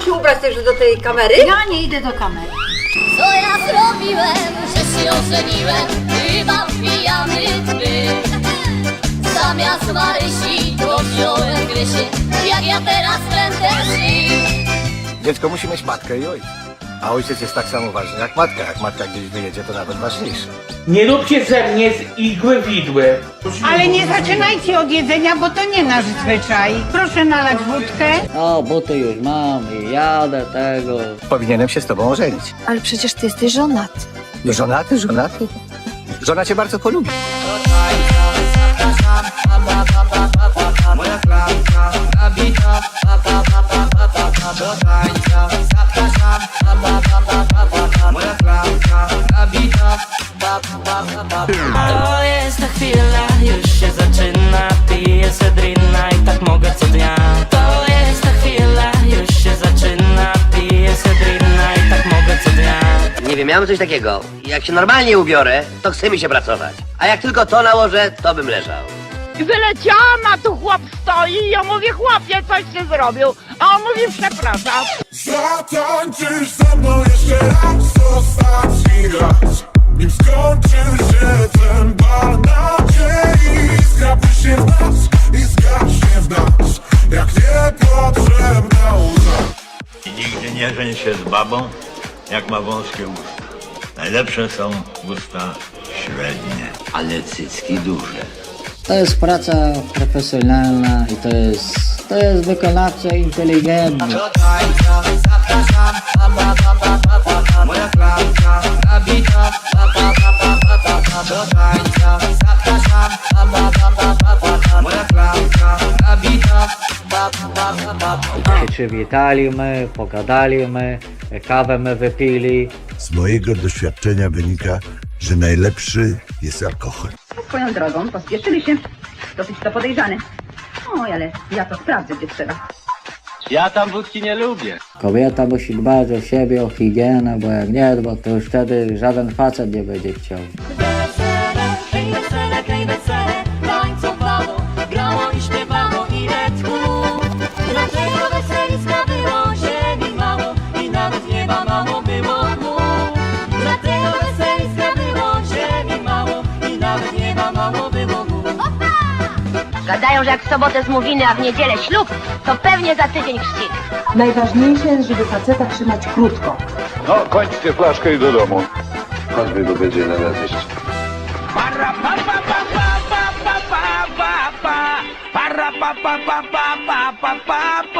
mam się ubrać też do tej kamery? Ja nie idę do kamery. Co ja zrobiłem, że się ożeniłem? Chyba pijany ty. Zamiast Marysi to wziąłem Grysię, jak ja teraz będę żyć. Dziecko musi mieć matkę i ojca. A ojciec jest tak samo ważny jak matka. Jak matka gdzieś wyjedzie, to nawet ważniejszy. Nie róbcie ze mnie z igły widły. Ale nie zaczynajcie od jedzenia, bo to nie nasz zwyczaj. Proszę nalać wódkę. O, buty już mam i jadę tego. Powinienem się z tobą ożenić. Ale przecież ty jesteś żonaty. Żonaty, żonaty. Żona cię bardzo polubi. To jest ta chwila, już się zaczyna Piję sedrina i tak mogę co dnia To jest ta chwila, już się zaczyna Piję sedrina i tak mogę co dnia Nie wiem, mam coś takiego. Jak się normalnie ubiorę, to chce mi się pracować. A jak tylko to nałożę, to bym leżał. Wyleciałam, a tu chłop stoi i ja mówię, chłopie, coś się zrobił. A on mówi, przepraszam. Zatańczysz ze mną jeszcze raz Ostatni raz Nim skończył Się z babą, jak ma wąskie usta. Najlepsze są usta średnie, ale cycki duże. To jest praca profesjonalna i to jest, to jest wykonawca inteligentny. Się przywitaliśmy, pogadaliśmy, kawę my wypili. Z mojego doświadczenia wynika, że najlepszy jest alkohol Swoją drogą pospieszyli się. Dosyć to podejrzane. Oj, ale ja to sprawdzę, gdzie trzeba. Ja tam wódki nie lubię. Kobieta musi dbać o siebie, o higienę, bo jak nie, bo to już wtedy żaden facet nie będzie chciał. Gadają, że jak w sobotę zmówiny, a w niedzielę ślub, to pewnie za tydzień chrzciny. Najważniejsze jest, żeby faceta trzymać krótko. No, kończcie flaszkę i do domu Choćby go będzie na razie Para pa pa pa pa pa pa pa pa pa Para pa pa pa pa pa pa pa pa pa